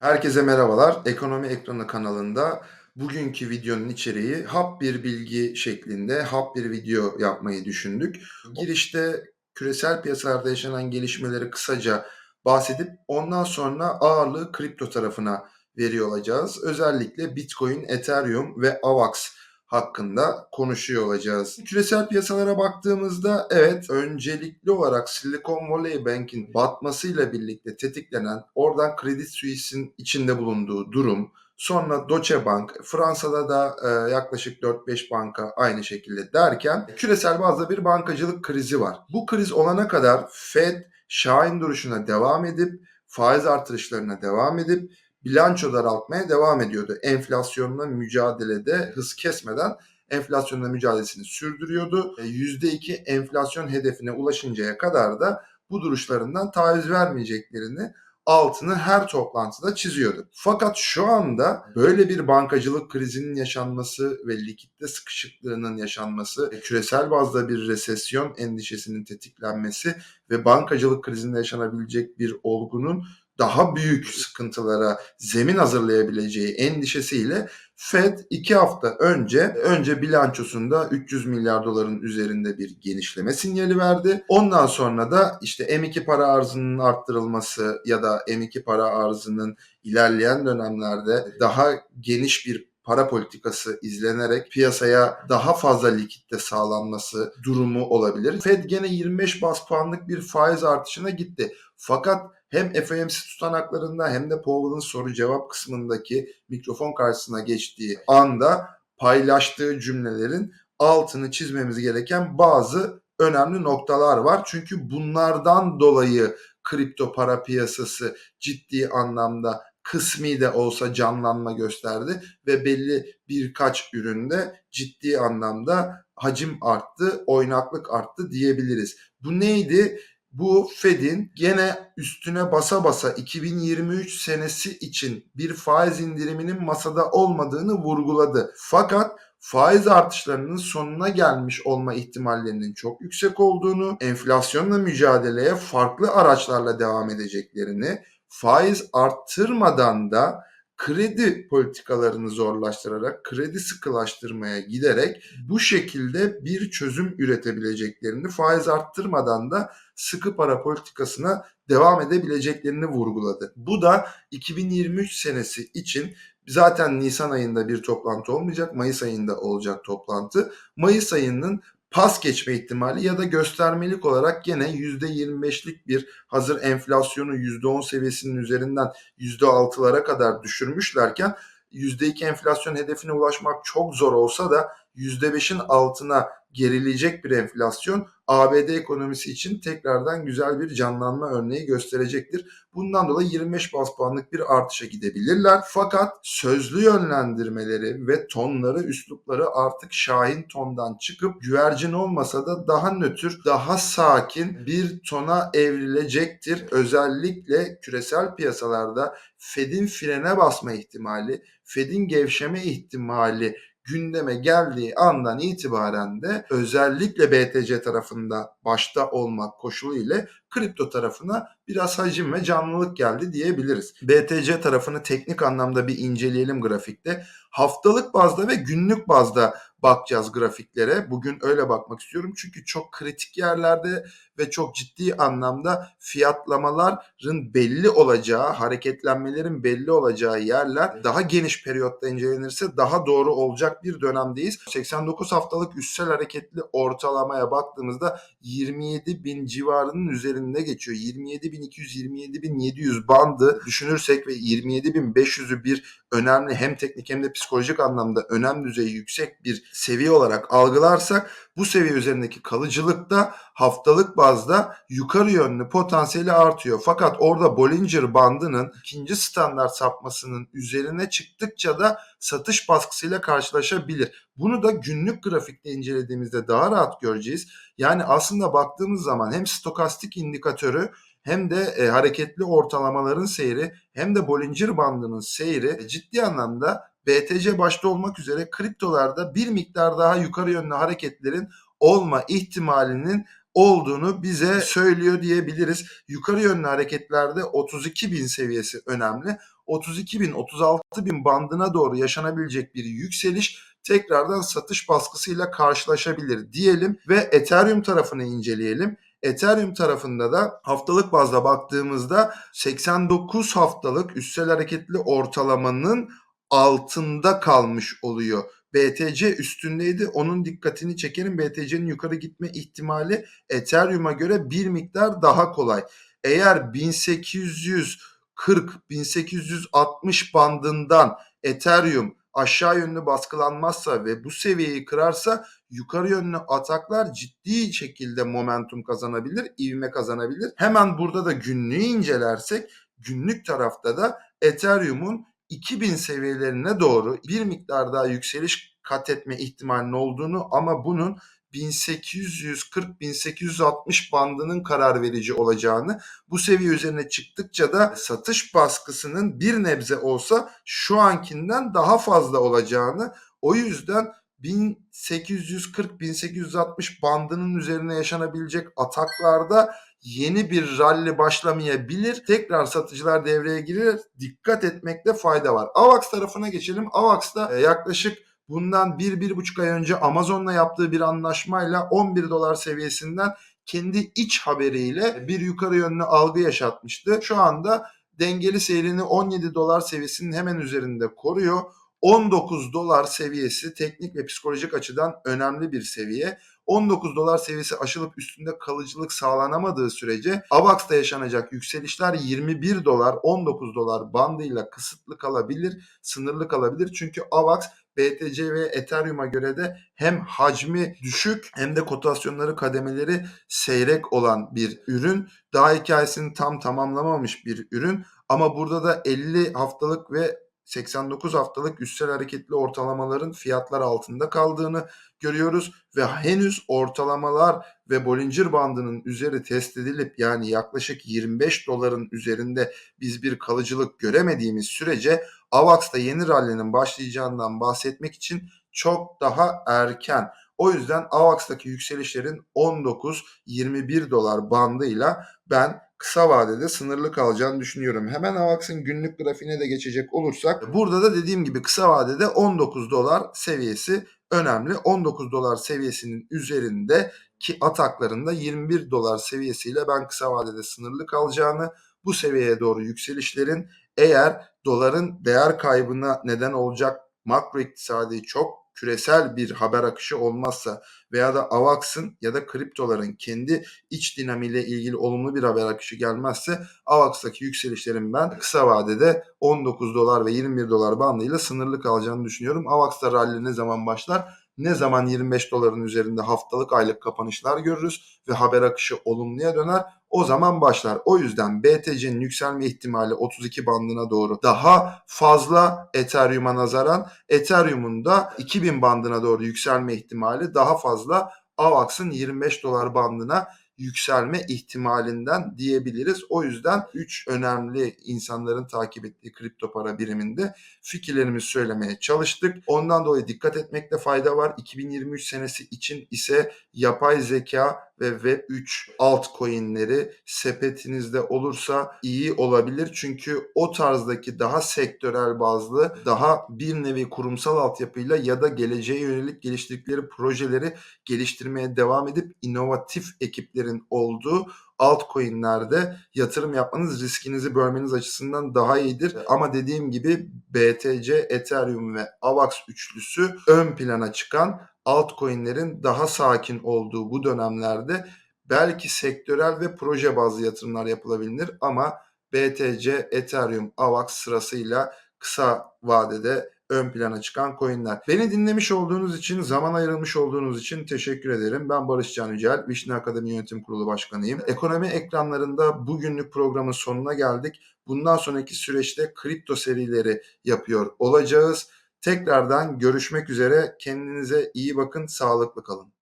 Herkese merhabalar. Ekonomi Ekranı kanalında bugünkü videonun içeriği hap bir bilgi şeklinde hap bir video yapmayı düşündük. Girişte küresel piyasalarda yaşanan gelişmeleri kısaca bahsedip ondan sonra ağırlığı kripto tarafına veriyor olacağız. Özellikle Bitcoin, Ethereum ve AVAX hakkında konuşuyor olacağız. Küresel piyasalara baktığımızda evet öncelikli olarak Silicon Valley Bank'in batmasıyla birlikte tetiklenen oradan Credit Suisse'in içinde bulunduğu durum Sonra Deutsche Bank, Fransa'da da e, yaklaşık 4-5 banka aynı şekilde derken küresel bazda bir bankacılık krizi var. Bu kriz olana kadar Fed şahin duruşuna devam edip faiz artırışlarına devam edip bilanço daraltmaya devam ediyordu. Enflasyonla mücadelede hız kesmeden enflasyonla mücadelesini sürdürüyordu. %2 enflasyon hedefine ulaşıncaya kadar da bu duruşlarından taviz vermeyeceklerini altını her toplantıda çiziyordu. Fakat şu anda böyle bir bankacılık krizinin yaşanması ve likitte sıkışıklığının yaşanması, küresel bazda bir resesyon endişesinin tetiklenmesi ve bankacılık krizinde yaşanabilecek bir olgunun daha büyük sıkıntılara zemin hazırlayabileceği endişesiyle Fed iki hafta önce önce bilançosunda 300 milyar doların üzerinde bir genişleme sinyali verdi. Ondan sonra da işte M2 para arzının arttırılması ya da M2 para arzının ilerleyen dönemlerde daha geniş bir para politikası izlenerek piyasaya daha fazla likitte sağlanması durumu olabilir. Fed gene 25 bas puanlık bir faiz artışına gitti. Fakat hem FOMC tutanaklarında hem de Powell'ın soru cevap kısmındaki mikrofon karşısına geçtiği anda paylaştığı cümlelerin altını çizmemiz gereken bazı önemli noktalar var. Çünkü bunlardan dolayı kripto para piyasası ciddi anlamda kısmi de olsa canlanma gösterdi ve belli birkaç üründe ciddi anlamda hacim arttı, oynaklık arttı diyebiliriz. Bu neydi? Bu Fed'in gene üstüne basa basa 2023 senesi için bir faiz indiriminin masada olmadığını vurguladı. Fakat faiz artışlarının sonuna gelmiş olma ihtimallerinin çok yüksek olduğunu, enflasyonla mücadeleye farklı araçlarla devam edeceklerini, faiz arttırmadan da kredi politikalarını zorlaştırarak, kredi sıkılaştırmaya giderek bu şekilde bir çözüm üretebileceklerini, faiz arttırmadan da sıkı para politikasına devam edebileceklerini vurguladı. Bu da 2023 senesi için zaten Nisan ayında bir toplantı olmayacak, Mayıs ayında olacak toplantı. Mayıs ayının pas geçme ihtimali ya da göstermelik olarak gene %25'lik bir hazır enflasyonu %10 seviyesinin üzerinden %6'lara kadar düşürmüşlerken %2 enflasyon hedefine ulaşmak çok zor olsa da %5'in altına gerileyecek bir enflasyon ABD ekonomisi için tekrardan güzel bir canlanma örneği gösterecektir. Bundan dolayı 25 bas puanlık bir artışa gidebilirler. Fakat sözlü yönlendirmeleri ve tonları, üslupları artık şahin tondan çıkıp güvercin olmasa da daha nötr, daha sakin bir tona evrilecektir. Özellikle küresel piyasalarda Fed'in frene basma ihtimali, Fed'in gevşeme ihtimali gündeme geldiği andan itibaren de özellikle BTC tarafında başta olmak koşulu ile kripto tarafına biraz hacim ve canlılık geldi diyebiliriz. BTC tarafını teknik anlamda bir inceleyelim grafikte. Haftalık bazda ve günlük bazda bakacağız grafiklere. Bugün öyle bakmak istiyorum çünkü çok kritik yerlerde ve çok ciddi anlamda fiyatlamaların belli olacağı, hareketlenmelerin belli olacağı yerler daha geniş periyotta incelenirse daha doğru olacak bir dönemdeyiz. 89 haftalık üstsel hareketli ortalamaya baktığımızda 27 bin civarının üzerinde geçiyor. 27.200-27.700 bandı düşünürsek ve 27.500'ü bir önemli hem teknik hem de psikolojik anlamda önem düzeyi yüksek bir seviye olarak algılarsak bu seviye üzerindeki kalıcılık da haftalık bazda yukarı yönlü potansiyeli artıyor. Fakat orada Bollinger bandının ikinci standart sapmasının üzerine çıktıkça da satış baskısıyla karşılaşabilir. Bunu da günlük grafikte incelediğimizde daha rahat göreceğiz. Yani aslında baktığımız zaman hem stokastik indikatörü hem de e, hareketli ortalamaların seyri hem de Bollinger bandının seyri ciddi anlamda BTC başta olmak üzere kriptolarda bir miktar daha yukarı yönlü hareketlerin olma ihtimalinin olduğunu bize söylüyor diyebiliriz. Yukarı yönlü hareketlerde 32 bin seviyesi önemli. 32.000-36.000 bandına doğru yaşanabilecek bir yükseliş tekrardan satış baskısıyla karşılaşabilir diyelim ve Ethereum tarafını inceleyelim. Ethereum tarafında da haftalık bazda baktığımızda 89 haftalık üstsel hareketli ortalamanın altında kalmış oluyor. BTC üstündeydi. Onun dikkatini çekerim. BTC'nin yukarı gitme ihtimali Ethereum'a göre bir miktar daha kolay. Eğer 1840 1860 bandından Ethereum aşağı yönlü baskılanmazsa ve bu seviyeyi kırarsa yukarı yönlü ataklar ciddi şekilde momentum kazanabilir, ivme kazanabilir. Hemen burada da günlüğü incelersek günlük tarafta da Ethereum'un 2000 seviyelerine doğru bir miktar daha yükseliş kat etme ihtimalinin olduğunu ama bunun 1840-1860 bandının karar verici olacağını, bu seviye üzerine çıktıkça da satış baskısının bir nebze olsa şu ankinden daha fazla olacağını, o yüzden 1840-1860 bandının üzerine yaşanabilecek ataklarda yeni bir rally başlamayabilir. Tekrar satıcılar devreye girer. Dikkat etmekte fayda var. AVAX tarafına geçelim. AVAX'ta e, yaklaşık bundan 1-1,5 ay önce Amazon'la yaptığı bir anlaşmayla 11 dolar seviyesinden kendi iç haberiyle bir yukarı yönlü algı yaşatmıştı. Şu anda dengeli seyrini 17 dolar seviyesinin hemen üzerinde koruyor. 19 dolar seviyesi teknik ve psikolojik açıdan önemli bir seviye. 19 dolar seviyesi aşılıp üstünde kalıcılık sağlanamadığı sürece AVAX'ta yaşanacak yükselişler 21 dolar 19 dolar bandıyla kısıtlı kalabilir, sınırlı kalabilir. Çünkü AVAX BTC ve Ethereum'a göre de hem hacmi düşük hem de kotasyonları kademeleri seyrek olan bir ürün. Daha hikayesini tam tamamlamamış bir ürün ama burada da 50 haftalık ve 89 haftalık üstsel hareketli ortalamaların fiyatlar altında kaldığını görüyoruz ve henüz ortalamalar ve Bollinger bandının üzeri test edilip yani yaklaşık 25 doların üzerinde biz bir kalıcılık göremediğimiz sürece AVAX'ta yeni rallinin başlayacağından bahsetmek için çok daha erken. O yüzden AVAX'taki yükselişlerin 19-21 dolar bandıyla ben kısa vadede sınırlı kalacağını düşünüyorum. Hemen AVAX'ın günlük grafiğine de geçecek olursak burada da dediğim gibi kısa vadede 19 dolar seviyesi önemli. 19 dolar seviyesinin üzerinde ki ataklarında 21 dolar seviyesiyle ben kısa vadede sınırlı kalacağını bu seviyeye doğru yükselişlerin eğer doların değer kaybına neden olacak makro iktisadi çok küresel bir haber akışı olmazsa veya da AVAX'ın ya da kriptoların kendi iç dinamiğiyle ilgili olumlu bir haber akışı gelmezse AVAX'taki yükselişlerin ben kısa vadede 19 dolar ve 21 dolar bandıyla sınırlı kalacağını düşünüyorum. AVAX'ta rally ne zaman başlar? Ne zaman 25 doların üzerinde haftalık aylık kapanışlar görürüz ve haber akışı olumluya döner o zaman başlar. O yüzden BTC'nin yükselme ihtimali 32 bandına doğru daha fazla Ethereum'a nazaran Ethereum'un da 2000 bandına doğru yükselme ihtimali daha fazla AVAX'ın 25 dolar bandına yükselme ihtimalinden diyebiliriz. O yüzden 3 önemli insanların takip ettiği kripto para biriminde fikirlerimizi söylemeye çalıştık. Ondan dolayı dikkat etmekte fayda var. 2023 senesi için ise yapay zeka ve Web3 altcoin'leri sepetinizde olursa iyi olabilir. Çünkü o tarzdaki daha sektörel bazlı, daha bir nevi kurumsal altyapıyla ya da geleceğe yönelik geliştirdikleri projeleri geliştirmeye devam edip inovatif ekiplerin olduğu altcoin'lerde yatırım yapmanız riskinizi bölmeniz açısından daha iyidir. Ama dediğim gibi BTC, Ethereum ve AVAX üçlüsü ön plana çıkan altcoin'lerin daha sakin olduğu bu dönemlerde belki sektörel ve proje bazlı yatırımlar yapılabilir ama BTC, Ethereum, AVAX sırasıyla kısa vadede ön plana çıkan coinler. Beni dinlemiş olduğunuz için, zaman ayrılmış olduğunuz için teşekkür ederim. Ben Barış Can Yücel, Vişne Akademi Yönetim Kurulu Başkanıyım. Ekonomi ekranlarında bugünlük programın sonuna geldik. Bundan sonraki süreçte kripto serileri yapıyor olacağız. Tekrardan görüşmek üzere. Kendinize iyi bakın, sağlıklı kalın.